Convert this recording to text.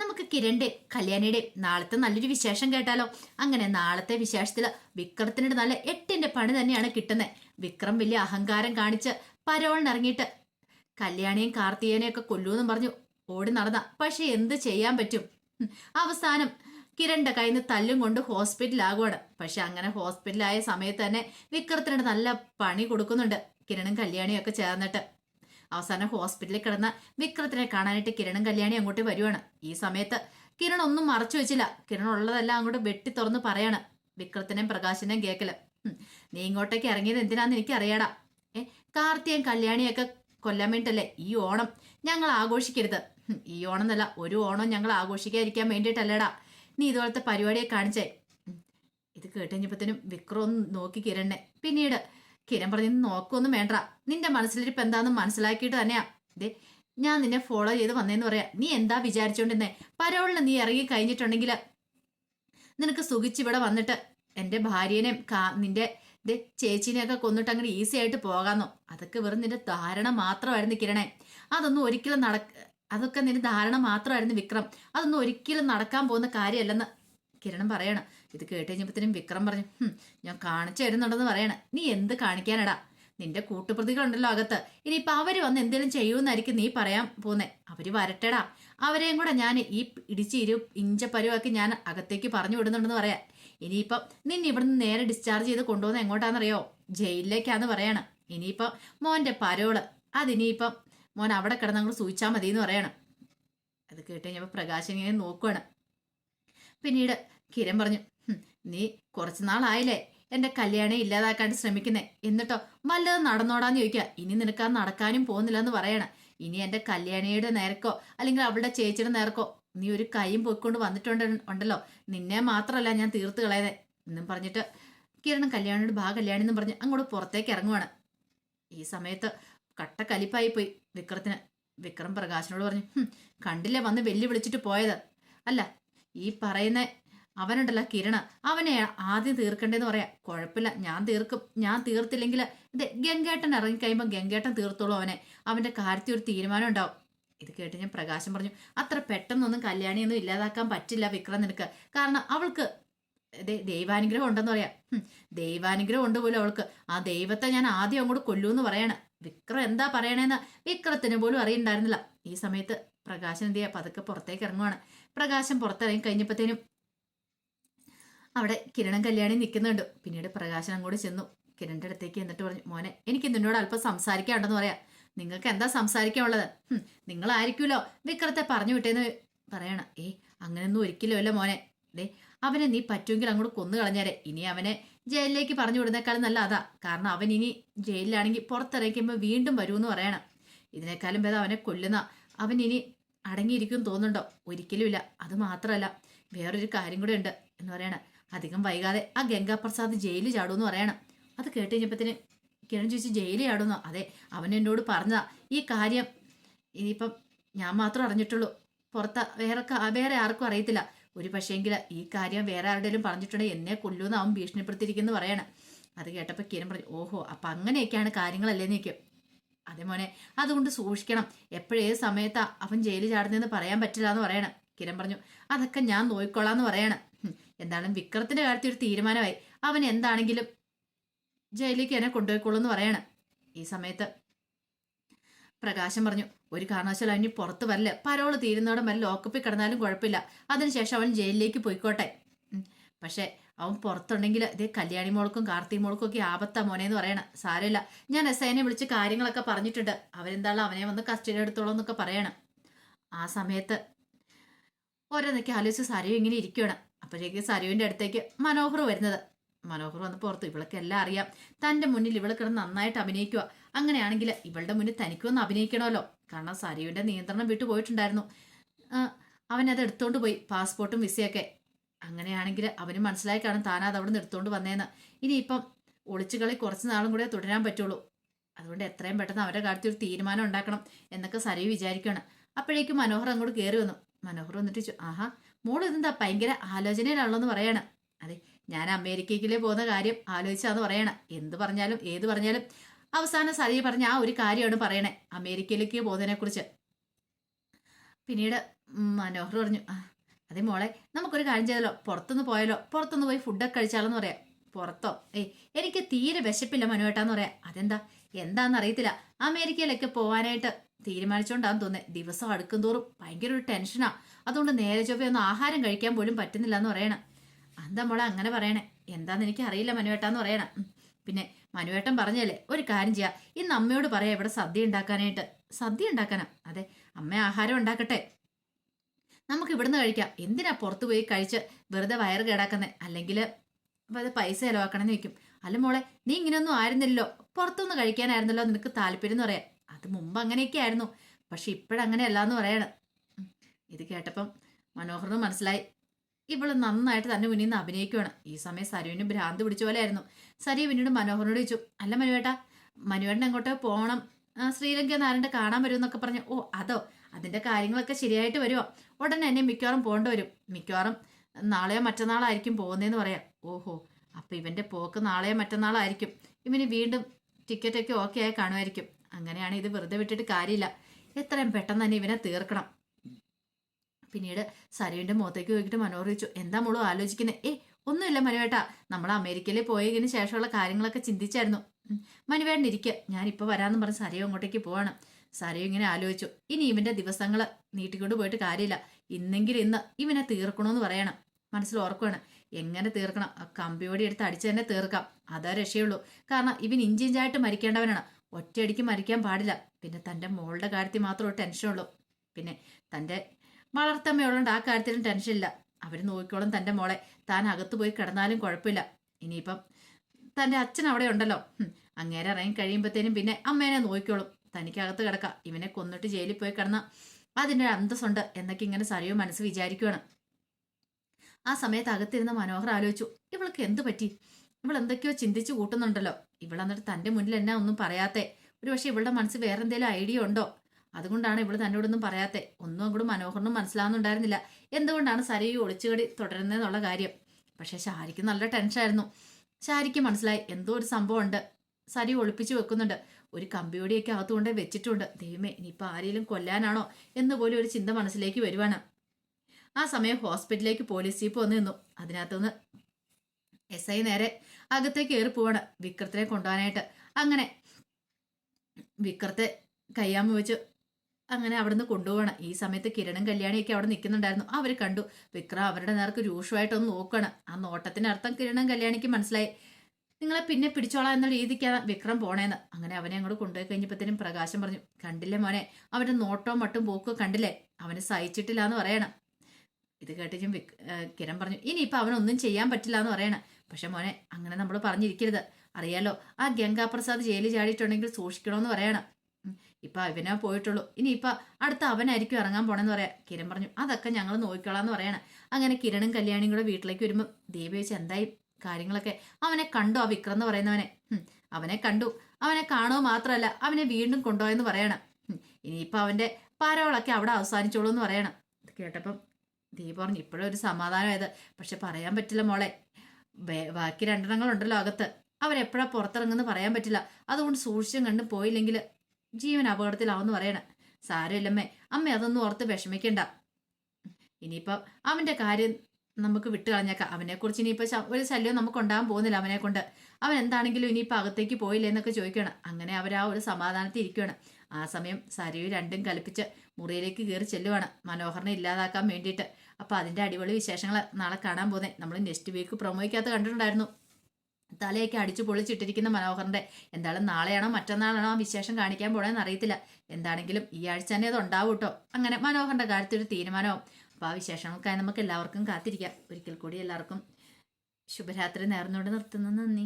നമുക്ക് കിരണിന്റെ കല്യാണിയുടെ നാളത്തെ നല്ലൊരു വിശേഷം കേട്ടാലോ? അങ്ങനെ നാളത്തെ വിശേഷത്തിൽ വിക്രത്തിനോട് നല്ല എട്ടിന്റെ പണി തന്നെയാണ് കിട്ടുന്നത് വിക്രം വലിയ അഹങ്കാരം കാണിച്ച് പരോളിനിറങ്ങിയിട്ട് കല്യാണിയും കാർത്തികനെയും ഒക്കെ കൊല്ലൂന്നും പറഞ്ഞു ഓടി നടന്ന. പക്ഷെ എന്ത് ചെയ്യാൻ പറ്റും? അവസാനം കിരണിന്റെ കയ്യിൽ നിന്ന് തല്ലും കൊണ്ട് ഹോസ്പിറ്റലാകുവാണ് പക്ഷെ അങ്ങനെ ഹോസ്പിറ്റലായ സമയത്ത് തന്നെ വിക്രത്തിനോട് നല്ല പണി കൊടുക്കുന്നുണ്ട് കിരണും കല്യാണിയും ഒക്കെ ചേർന്നിട്ട്. അവസാനം ഹോസ്പിറ്റലിൽ കിടന്ന വിക്രത്തിനെ കാണാനായിട്ട് കിരണും കല്യാണി അങ്ങോട്ട് വരുവാണ്. ഈ സമയത്ത് കിരൺ ഒന്നും മറച്ചു വെച്ചില്ല. കിരൺ ഉള്ളതെല്ലാം അങ്ങോട്ട് വെട്ടി തുറന്ന് പറയാണ്. വിക്രത്തിനെയും പ്രകാശിനെയും കേക്കൽ. നീ ഇങ്ങോട്ടേക്ക് ഇറങ്ങിയത് എന്തിനാന്ന് എനിക്ക് അറിയാടാ ഏ കാർത്തിയും കല്യാണിയൊക്കെ കൊല്ലാൻ വേണ്ടിട്ടല്ലേ ഈ ഓണം ഞങ്ങൾ ആഘോഷിക്കരുത്. ഈ ഓണം എന്നല്ല ഒരു ഓണം ഞങ്ങൾ ആഘോഷിക്കാതിരിക്കാൻ വേണ്ടിയിട്ടല്ലേടാ. നീ ഇതുപോലത്തെ പരിപാടിയെ കാണിച്ചേ. ഇത് കേട്ടുകഴിഞ്ഞപ്പോഴത്തേനും വിക്രം ഒന്ന് നോക്കി കിരണ്ണെ പിന്നീട് കിരൺ പറഞ്ഞു "നീ നോക്കൊന്നും വേണ്ട. നിന്റെ മനസ്സിലിരിപ്പ് എന്താന്ന് മനസ്സിലാക്കിയിട്ട് തന്നെയാ. ദേ ഞാൻ നിന്നെ ഫോളോ ചെയ്ത് വന്നേന്ന് പറയാ. നീ എന്താ വിചാരിച്ചോണ്ടിരുന്നേ? പരോളിന് നീ ഇറങ്ങി കഴിഞ്ഞിട്ടുണ്ടെങ്കിൽ നിനക്ക് സുഖിച്ചിവിടെ വന്നിട്ട് എന്റെ ഭാര്യനെയും കാ നിന്റെ ദേ ചേച്ചീനെയൊക്കെ കൊന്നിട്ട് അങ്ങനെ ഈസി ആയിട്ട് പോകാന്നോ? അതൊക്കെ വെറും നിന്റെ ധാരണ മാത്രമായിരുന്നു കിരണേ. അതൊന്നും ഒരിക്കലും നടക്ക അതൊക്കെ നിന്റെ ധാരണ മാത്രമായിരുന്നു വിക്രം. അതൊന്നും ഒരിക്കലും നടക്കാൻ പോകുന്ന കാര്യമല്ലെന്ന് കിരണം പറയണം. ഇത് കേട്ട് കഴിഞ്ഞപ്പോഴത്തേനും വിക്രം പറഞ്ഞു ഞാൻ കാണിച്ചു തരുന്നുണ്ടെന്ന് പറയണ. നീ എന്ത് കാണിക്കാനടാ? നിന്റെ കൂട്ടുപ്രതികളുണ്ടല്ലോ അകത്ത്. ഇനിയിപ്പൊ അവർ വന്ന് എന്തെങ്കിലും ചെയ്യുമെന്നായിരിക്കും നീ പറയാൻ പോന്നെ. അവർ വരട്ടെടാ. അവരെയും കൂടെ ഞാൻ ഈ ഇടിച്ച് ഇരു ഇഞ്ച പരുവാക്കി ഞാൻ അകത്തേക്ക് പറഞ്ഞു വിടുന്നുണ്ടെന്ന് പറയാം ഇനിയിപ്പം നിന്നെ ഇവിടുന്ന് നേരെ ഡിസ്ചാർജ് ചെയ്ത് കൊണ്ടുപോകുന്ന എങ്ങോട്ടാണെന്നറിയോ? ജയിലിലേക്കാന്ന് പറയണം. ഇനിയിപ്പം മോന്റെ പരോൾ. അതിനിയിപ്പം മോൻ അവിടെ കിടന്നങ്ങൾ സൂചിച്ചാൽ മതി എന്ന് പറയണം. അത് കേട്ട് കഴിഞ്ഞപ്പോൾ പ്രകാശൻ ഇങ്ങനെ നോക്കുവാണ്. പിന്നീട് കിരൺ പറഞ്ഞു നീ കുറച്ചു നാളായില്ലേ എന്റെ കല്യാണം ഇല്ലാതാക്കാൻ ശ്രമിക്കുന്നേ. എന്നിട്ടോ വല്ലത് നടന്നോടാന്ന് ചോദിക്കുക. ഇനി നിനക്ക് അത് നടക്കാനും പോകുന്നില്ലെന്ന് പറയണം. ഇനി എന്റെ കല്യാണിയുടെ നേർക്കോ അല്ലെങ്കിൽ അവളുടെ ചേച്ചിയുടെ നേർക്കോ നീ ഒരു കൈയും പൊയ്ക്കൊണ്ട് വന്നിട്ടുണ്ട് ഉണ്ടല്ലോ. നിന്നെ മാത്രമല്ല ഞാൻ തീർത്ത് കളയതേ എന്നും പറഞ്ഞിട്ട് കിരണം കല്യാണിയുടെ ഭാഗ കല്യാണി എന്നും പറഞ്ഞ് അങ്ങോട്ട് പുറത്തേക്ക് ഇറങ്ങുവാണ്. ഈ സമയത്ത് കട്ട കലിപ്പായി പോയി വിക്രത്തിന്. വിക്രം പ്രകാശനോട് പറഞ്ഞു "ഹും, കണ്ടില്ലേ വന്ന് വെല്ലു വിളിച്ചിട്ട് പോയത്? അല്ല ഈ പറയുന്ന അവനുണ്ടല്ലോ കിരണ അവനെ ആദ്യം തീർക്കണ്ടേന്ന് പറയാം. കുഴപ്പമില്ല ഞാൻ തീർക്കും. ഞാൻ തീർത്തില്ലെങ്കിൽ ഇത് ഗംഗേട്ടൻ ഇറങ്ങിക്കഴിയുമ്പോൾ ഗംഗേട്ടൻ തീർത്തോളൂ അവനെ. അവന്റെ കാര്യത്തിൽ ഒരു തീരുമാനം ഉണ്ടാവും. ഇത് കേട്ട് ഞാൻ പ്രകാശം പറഞ്ഞു അത്ര പെട്ടെന്നൊന്നും കല്യാണിയൊന്നും ഇല്ലാതാക്കാൻ പറ്റില്ല വിക്രം നിനക്ക്. കാരണം അവൾക്ക് ദൈവാനുഗ്രഹം ഉണ്ടെന്ന് പറയാം. ദൈവാനുഗ്രഹം ഉണ്ട് പോലും അവൾക്ക്. ആ ദൈവത്തെ ഞാൻ ആദ്യം അങ്ങോട്ട് കൊല്ലൂന്ന് പറയാണ്. വിക്രം എന്താ പറയണേന്ന് വിക്രത്തിന് പോലും അറിയണ്ടായിരുന്നില്ല. ഈ സമയത്ത് പ്രകാശൻ എന്ത് ചെയ്യുക പതുക്കെ പുറത്തേക്ക് ഇറങ്ങുവാണ്. പ്രകാശം പുറത്തിറങ്ങി കഴിഞ്ഞപ്പോഴത്തേനും അവിടെ കിരണം കല്യാണി നിൽക്കുന്നുണ്ട്. പിന്നീട് പ്രകാശൻ അങ്ങോട്ട് ചെന്നു. കിരണിന്റെ അടുത്തേക്ക് എന്നിട്ട് പറഞ്ഞു മോനെ എനിക്ക് നിന്നോട് അല്പം സംസാരിക്കാനുണ്ടെന്ന് പറയാം. നിങ്ങൾക്ക് എന്താ സംസാരിക്കാനുള്ളത്? നിങ്ങളായിരിക്കുമല്ലോ വിക്രത്തെ പറഞ്ഞു വിട്ടേന്ന് പറയണം. ഏ അങ്ങനെയൊന്നും ഒരിക്കലും അല്ല മോനെ. ദേ അവനെ നീ പറ്റുമെങ്കിൽ അങ്ങോട്ട് കൊന്നു കളഞ്ഞാരെ. ഇനി അവനെ ജയിലിലേക്ക് പറഞ്ഞു വിടുന്നേക്കാളും നല്ല അതാ. കാരണം അവൻ ഇനി ജയിലിലാണെങ്കിൽ പുറത്തിറങ്ങിക്കുമ്പോൾ വീണ്ടും വരുമെന്ന് പറയണം. ഇതിനേക്കാളും ഭേദം അവനെ കൊല്ലുന്ന. അവൻ ഇനി അടങ്ങിയിരിക്കും തോന്നുന്നുണ്ടോ? ഒരിക്കലുമില്ല. അത് മാത്രമല്ല വേറൊരു കാര്യം കൂടെ ഉണ്ട് എന്ന് പറയണം. അധികം വൈകാതെ ആ ഗംഗാപ്രസാദ് ജയിലിൽ ചാടുമെന്ന് പറയണം. അത് കേട്ട് കഴിഞ്ഞപ്പത്തിന് കിരൺ ചോദിച്ചു ജയിലിൽ ചാടുന്നു. അതെ അവൻ എന്നോട് പറഞ്ഞതാ ഈ കാര്യം ഇനിയിപ്പം ഞാൻ മാത്രം അറിഞ്ഞിട്ടുള്ളൂ. പുറത്ത് വേറെ വേറെ ആർക്കും അറിയത്തില്ല. ഒരു പക്ഷേങ്കിൽ ഈ കാര്യം വേറെ ആരുടെയും പറഞ്ഞിട്ടുണ്ടെങ്കിൽ എന്നെ കൊല്ലുമെന്ന് അവൻ ഭീഷണിപ്പെടുത്തിയിരിക്കുന്നു പറയണം. അത് കേട്ടപ്പോൾ കിരൺ പറഞ്ഞു ഓഹോ അപ്പം അങ്ങനെയൊക്കെയാണ് കാര്യങ്ങളല്ലേ നിൽക്കും അതെ മോനെ അതുകൊണ്ട് സൂക്ഷിക്കണം. എപ്പോഴേ സമയത്താ അവൻ ജയിലിൽ ചാടുന്നതെന്ന് പറയാൻ പറ്റില്ല എന്ന് പറയണം. കിരൺ പറഞ്ഞു അതൊക്കെ ഞാൻ നോയിക്കൊള്ളാന്ന് പറയണം. എന്താണ് വിക്രത്തിന്റെ കാര്യത്തിൽ ഒരു തീരുമാനമായി. അവൻ എന്താണെങ്കിലും ജയിലിലേക്ക് എന്നെ കൊണ്ടുപോയിക്കോളൂ എന്ന് പറയണം. ഈ സമയത്ത് പ്രകാശം പറഞ്ഞു ഒരു കാരണവശാലും അവന് പുറത്ത് വരല്ല. പരോൾ തീരുന്നോടെ വല്ല ലോക്കപ്പിൽ കിടന്നാലും കുഴപ്പമില്ല. അതിനുശേഷം അവൻ ജയിലിലേക്ക് പോയിക്കോട്ടെ. പക്ഷെ അവൻ പുറത്തുണ്ടെങ്കിൽ ഇതേ കല്യാണി മോൾക്കും കാർത്തി മോൾക്കും ഒക്കെ ആപത്താ മോനെ എന്ന് പറയണം. സാരമില്ല. ഞാൻ എസ് ഐനെ വിളിച്ച് കാര്യങ്ങളൊക്കെ പറഞ്ഞിട്ടുണ്ട്. അവരെന്താണോ അവനെ വന്ന് കസ്റ്റഡി എടുത്തോളൂ എന്നൊക്കെ പറയണം. ആ സമയത്ത് ഓരോന്നൊക്കെ ആലോചിച്ച് സരയു ഇങ്ങനെ ഇരിക്കുകയാണ് അപ്പോഴേക്ക് സരയുവിന്റെ അടുത്തേക്ക് മനോഹർ വരുന്നത്. മനോഹർ വന്ന് പുറത്ത് ഇവൾക്ക് എല്ലാം അറിയാം. തന്റെ മുന്നിൽ ഇവൾ കിടന്ന് നന്നായിട്ട് അഭിനയിക്കുക അങ്ങനെയാണെങ്കിൽ ഇവളുടെ മുന്നിൽ തനിക്കൊന്ന് അഭിനയിക്കണമല്ലോ. കാരണം സരയുവിന്റെ നിയന്ത്രണം വിട്ടു പോയിട്ടുണ്ടായിരുന്നു അവനത് എടുത്തോണ്ട് പോയി. പാസ്പോർട്ടും വിസയൊക്കെ. അങ്ങനെയാണെങ്കിൽ അവന് മനസ്സിലായി കാണും താനത് അവിടെ നിർത്തുകൊണ്ട് വന്നേന്ന്. ഇനിയിപ്പം ഒളിച്ചുകളി കുറച്ച് നാളും കൂടെ തുടരാൻ പറ്റുള്ളൂ. അതുകൊണ്ട് എത്രയും പെട്ടെന്ന് അവരുടെ കാര്യത്തിൽ ഒരു തീരുമാനം ഉണ്ടാക്കണം എന്നൊക്കെ സരി വിചാരിക്കുകയാണ് അപ്പോഴേക്കും മനോഹർ അങ്ങോട്ട് കയറി വന്നു. മനോഹർ വന്നിട്ട് ആഹാ മോൾ ഇതെന്താ ഭയങ്കര ആലോചനയിലാണല്ലോ എന്ന് പറയണം. അതെ ഞാൻ അമേരിക്കയിലേ പോകുന്ന കാര്യം ആലോചിച്ചാന്ന് പറയണം. എന്ത് പറഞ്ഞാലും ഏത് പറഞ്ഞാലും അവസാനം സരി പറഞ്ഞ ആ ഒരു കാര്യമാണ് പറയണേ അമേരിക്കയിലേക്ക് പോകുന്നതിനെ കുറിച്ച് പിന്നീട് മനോഹർ പറഞ്ഞു അതെ മോളെ നമുക്കൊരു കാര്യം ചെയ്താലോ? പുറത്തുനിന്ന് പോയാലോ? പുറത്തുനിന്ന് പോയി ഫുഡൊക്കെ കഴിച്ചാലോ എന്ന് പറയാം. പുറത്തോ? ഏയ് എനിക്ക് തീരെ വിശപ്പില്ല മനുവേട്ടാന്ന് പറയാം. അതെന്താ? എന്താന്ന് അറിയത്തില്ല അമേരിക്കയിലൊക്കെ പോവാനായിട്ട് തീരുമാനിച്ചോണ്ടാന്ന് തോന്നുന്നത് ദിവസം അടുക്കും തോറും ഭയങ്കര ഒരു ടെൻഷനാ. അതുകൊണ്ട് നേരെ ചൊവ്വയൊന്നും ആഹാരം കഴിക്കാൻ പോലും പറ്റുന്നില്ല എന്ന് പറയണം. എന്താ മോളെ അങ്ങനെ പറയണേ? എന്താന്ന് എനിക്ക് അറിയില്ല മനുവേട്ടാന്ന് പറയണം. പിന്നെ മനുവേട്ടൻ പറഞ്ഞല്ലേ ഒരു കാര്യം ചെയ്യാം. ഇന്ന് അമ്മയോട് പറയാം ഇവിടെ സദ്യ ഉണ്ടാക്കാനായിട്ട്. സദ്യ ഉണ്ടാക്കാനാ? അതെ അമ്മ ആഹാരം ഉണ്ടാക്കട്ടെ. നമുക്ക് ഇവിടുന്ന് കഴിക്കാം. എന്തിനാ പുറത്ത് പോയി കഴിച്ച് വെറുതെ വയറ് കേടാക്കുന്നേ? അല്ലെങ്കിൽ അത് പൈസ ചിലവാക്കണമെന്ന് വെക്കും അല്ല മോളെ നീ ഇങ്ങനെയൊന്നും ആയിരുന്നില്ലല്ലോ. പുറത്തുനിന്ന് കഴിക്കാനായിരുന്നല്ലോ നിനക്ക് താല്പര്യം എന്ന് പറയാം. അത് മുമ്പ് അങ്ങനെയൊക്കെ ആയിരുന്നു. പക്ഷെ ഇപ്പോഴങ്ങനെയല്ല എന്ന് പറയാണ്. ഇത് കേട്ടപ്പം മനോഹറിന് മനസ്സിലായി. ഇവൾ നന്നായിട്ട് തന്നെ മുന്നിൽ നിന്ന് അഭിനയിക്കുവാണ്. ഈ സമയം സരുവിന് ഭ്രാന്ത് പിടിച്ച പോലെ ആയിരുന്നു സരി പിന്നീട് മനോഹറിനോട് ചോദിച്ചു അല്ല മനുവേട്ടാ മനുവേട്ടൻ എങ്ങോട്ടോ പോകണം ശ്രീലങ്ക നാരന്റെ കാണാൻ വരുമെന്നൊക്കെ പറഞ്ഞു. ഓ അതോ? അതിന്റെ കാര്യങ്ങളൊക്കെ ശരിയായിട്ട് വരുമോ ഉടനെ എന്നെ മിക്കവാറും പോകേണ്ടി വരും. മിക്കവാറും നാളെയോ മറ്റന്നാളായിരിക്കും പോകുന്നതെന്ന് പറയാം. ഓഹോ അപ്പം ഇവന്റെ പോക്ക് നാളെയോ മറ്റന്നാളായിരിക്കും. ഇവന് വീണ്ടും ടിക്കറ്റൊക്കെ ഓക്കെ ആയി കാണുമായിരിക്കും. അങ്ങനെയാണ് ഇത് വെറുതെ വിട്ടിട്ട് കാര്യമില്ല. എത്രയും പെട്ടെന്ന് തന്നെ ഇവനെ തീർക്കണം. പിന്നീട് സരുവിന്റെ മുഖത്തേക്ക് നോക്കിയിട്ട് മനോഹർ ചോദിച്ചു എന്താ മോളും ആലോചിക്കുന്നത് ഏ ഒന്നുമില്ല മനുവേട്ടാ. നമ്മൾ അമേരിക്കയിൽ പോയതിന് ശേഷമുള്ള കാര്യങ്ങളൊക്കെ ചിന്തിച്ചായിരുന്നു. മനുവേട്ടൻ ഇരിക്കുക ഇപ്പൊ വരാമെന്ന് പറഞ്ഞ് സരയോ അങ്ങോട്ടേക്ക് പോവാണ്. സരയോ ഇങ്ങനെ ആലോചിച്ചു. ഇനി ഇവന്റെ ദിവസങ്ങൾ നീട്ടിക്കൊണ്ട് പോയിട്ട് കാര്യമില്ല. ഇന്നെങ്കിലും ഇന്ന് ഇവനെ തീർക്കണമെന്ന് പറയണം. മനസ്സിൽ ഓർക്കുകയാണ്. എങ്ങനെ തീർക്കണം? കമ്പിയോടി എടുത്ത് അടിച്ച് തന്നെ തീർക്കാം. അതാ രക്ഷയുള്ളൂ. കാരണം ഇവൻ ഇഞ്ചിഞ്ചായിട്ട് മരിക്കേണ്ടവനാണ്. ഒറ്റയടിക്ക് മരിക്കാൻ പാടില്ല. പിന്നെ തന്റെ മോളുടെ കാര്യത്തിൽ മാത്രമേ ടെൻഷനുള്ളൂ പിന്നെ തന്റെ വളർത്തമ്മയോളുണ്ട് ആ കാര്യത്തിലും ടെൻഷനില്ല അവർ നോക്കിക്കോളും തന്റെ മോളെ. താൻ അകത്ത് പോയി കിടന്നാലും കുഴപ്പമില്ല. ഇനിയിപ്പം തന്റെ അച്ഛൻ അവിടെ ഉണ്ടല്ലോ. അങ്ങേരെ ഇറങ്ങി കഴിയുമ്പോഴത്തേനും പിന്നെ അമ്മേനെ നോക്കിക്കോളും. തനിക്കകത്ത് കിടക്കാം. ഇവനെ കൊന്നിട്ട് ജയിലിൽ പോയി കിടന്ന അതിന്റെ അന്തസ്സുണ്ട് എന്നൊക്കെ ഇങ്ങനെ സറിയോ മനസ്സ് വിചാരിക്കുകയാണ് ആ സമയത്ത് അകത്തിരുന്ന മനോഹർ ആലോചിച്ചു ഇവൾക്ക് എന്ത് പറ്റി? ഇവൾ എന്തൊക്കെയോ ചിന്തിച്ചു കൂട്ടുന്നുണ്ടല്ലോ. ഇവൾ എന്നിട്ട് തന്റെ മുന്നിൽ എന്നാ ഒന്നും പറയാത്തെ? ഒരു പക്ഷെ ഇവളുടെ മനസ്സ് വേറെ എന്തെങ്കിലും ഐഡിയ ഉണ്ടോ? അതുകൊണ്ടാണ് ഇവൾ തന്നോടൊന്നും പറയാത്തെ. ഒന്നും അങ്ങോട്ട് മനോഹറിനും മനസ്സിലാവുന്നുണ്ടായിരുന്നില്ല. എന്തുകൊണ്ടാണ് സരയു ഒളിച്ചുകടി തുടരുന്നതെന്നുള്ള കാര്യം? പക്ഷേ ഷാരിക്ക് നല്ല ടെൻഷനായിരുന്നു ഷാരിക്ക് മനസ്സിലായി എന്തോ ഒരു സംഭവം ഉണ്ട് സരി ഒളിപ്പിച്ചു വെക്കുന്നുണ്ട്. ഒരു കമ്പിയോടിയൊക്കെ അകത്തുകൊണ്ട് വെച്ചിട്ടുണ്ട്. ദൈവമേ ഇനിയിപ്പോൾ ആരെങ്കിലും കൊല്ലാനാണോ എന്ന് പോലും ഒരു ചിന്ത മനസ്സിലേക്ക് വരുവാണ്. ആ സമയം ഹോസ്പിറ്റലിലേക്ക് പോലീസ് ജീപ്പ് വന്നു നിന്നു. അതിനകത്തുനിന്ന് എസ് ഐ നേരെ അകത്തേക്ക് കയറി പോവാണ് വിക്രത്തിനെ കൊണ്ടുപോകാനായിട്ട്. അങ്ങനെ വിക്രത്തെ കയ്യാമ്മ വെച്ച് അങ്ങനെ അവിടുന്ന് കൊണ്ടുപോവാണ്. ഈ സമയത്ത് കിരണും കല്യാണിയൊക്കെ അവിടെ നിൽക്കുന്നുണ്ടായിരുന്നു. അവർ കണ്ടു. വിക്രം അവരുടെ നേർക്ക് രൂക്ഷമായിട്ടൊന്ന് നോക്കുകയാണ് ആ നോട്ടത്തിന് അർത്ഥം കിരണും കല്യാണിക്ക് മനസ്സിലായി. നിങ്ങളെ പിന്നെ പിടിച്ചോളാം എന്ന രീതിക്കാണ് വിക്രം പോണേന്ന്. അങ്ങനെ അവനെ അങ്ങോട്ട് കൊണ്ടുപോയി കഴിഞ്ഞപ്പോഴത്തേനും പ്രകാശം പറഞ്ഞു കണ്ടില്ലേ മോനെ അവന്റെ നോട്ടവും മട്ടും പോക്കോ കണ്ടില്ലേ? അവന് സഹിച്ചിട്ടില്ല എന്ന് പറയണം. ഇത് കേട്ടിട്ടും വിക് കിരൺ പറഞ്ഞു ഇനിയിപ്പോൾ അവനൊന്നും ചെയ്യാൻ പറ്റില്ല എന്ന് പറയണം. പക്ഷെ മോനെ അങ്ങനെ നമ്മൾ പറഞ്ഞിരിക്കരുത്. അറിയാലോ ആ ഗംഗാപ്രസാദ് ജയിലിൽ ചാടിയിട്ടുണ്ടെങ്കിൽ സൂക്ഷിക്കണമെന്ന് പറയണം. ഇപ്പൊ അവനാ പോയിട്ടുള്ളൂ. ഇനി ഇനിയിപ്പൊ അടുത്ത അവനായിരിക്കും ഇറങ്ങാൻ പോണെന്ന് പറയാം. കിരൺ പറഞ്ഞു അതൊക്കെ ഞങ്ങൾ നോക്കിക്കോളാം എന്ന് പറയണം. അങ്ങനെ കിരണും കല്യാണിയും കൂടെ വീട്ടിലേക്ക് വരുമ്പോൾ ദേവി വെച്ച് എന്തായി? കാര്യങ്ങളൊക്കെ അവനെ കണ്ടു ആ വിക്രം എന്ന് പറയുന്നവനെ. അവനെ കണ്ടു. അവനെ കാണുക മാത്രമല്ല അവനെ വീണ്ടും കൊണ്ടുപോയെന്ന് പറയണം. ഇനിയിപ്പോൾ അവന്റെ അവന്റെ പാരകളൊക്കെ അവിടെ അവസാനിച്ചോളൂ എന്ന് പറയണം. ഇത് കേട്ടപ്പം ദീ പറഞ്ഞു ഇപ്പോഴും ഒരു സമാധാനമായത് പക്ഷെ പറയാൻ പറ്റില്ല മോളെ. ബാക്കി രണ്ടെണ്ണങ്ങളുണ്ടല്ലോ അകത്ത്. അവരെപ്പോഴാ പുറത്തിറങ്ങുന്നു പറയാൻ പറ്റില്ല. അതുകൊണ്ട് സൂക്ഷിച്ചും കണ്ട് പോയില്ലെങ്കിൽ ജീവൻ അപകടത്തിലാവെന്ന് പറയണം. സാരമില്ലമ്മേ അമ്മ അതൊന്നും ഓർത്ത് വിഷമിക്കണ്ട. ഇനിയിപ്പം അവന്റെ കാര്യം നമുക്ക് വിട്ടു കളഞ്ഞേക്കാം. അവനെക്കുറിച്ച് ഇനിയിപ്പോൾ ഒരു ശല്യം നമുക്ക് ഉണ്ടാകാൻ പോകുന്നില്ല അവനെ കൊണ്ട് അവൻ എന്താണെങ്കിലും ഇനിയിപ്പോൾ അകത്തേക്ക് പോയില്ലേ എന്നൊക്കെ ചോദിക്കുകയാണ്. അങ്ങനെ അവർ ആ ഒരു സമാധാനത്തിൽ ഇരിക്കുകയാണ്. ആ സമയം സരയു രണ്ടും കൽപ്പിച്ച് മുറിയിലേക്ക് കയറി ചെല്ലുവാണ്. മനോഹറിനെ ഇല്ലാതാക്കാൻ വേണ്ടിയിട്ട്. അപ്പോൾ അതിന്റെ അടിപൊളി വിശേഷങ്ങൾ നാളെ കാണാൻ പോകുന്നത് നമ്മൾ നെക്സ്റ്റ് വീക്ക് പ്രൊമോയ്ക്കകത്ത് കണ്ടിട്ടുണ്ടായിരുന്നു. തലയൊക്കെ അടിച്ചു പൊളിച്ചിട്ടിരിക്കുന്ന മനോഹറിന്റെ. എന്തായാലും നാളെയാണോ മറ്റന്നാളാണോ ആ വിശേഷം കാണിക്കാൻ പോണെന്ന് അറിയത്തില്ല. എന്താണെങ്കിലും ഈ ആഴ്ച തന്നെ അത് ഉണ്ടാവും കേട്ടോ അങ്ങനെ മനോഹറിന്റെ കാര്യത്തിൽ ഒരു തീരുമാനവും അപ്പോൾ ആ വിശേഷങ്ങൾക്കായി നമുക്ക് എല്ലാവർക്കും കാത്തിരിക്കാം. ഒരിക്കൽ കൂടി എല്ലാവർക്കും ശുഭരാത്രി നേർന്നോട് നിർത്തുന്നു. നന്ദി.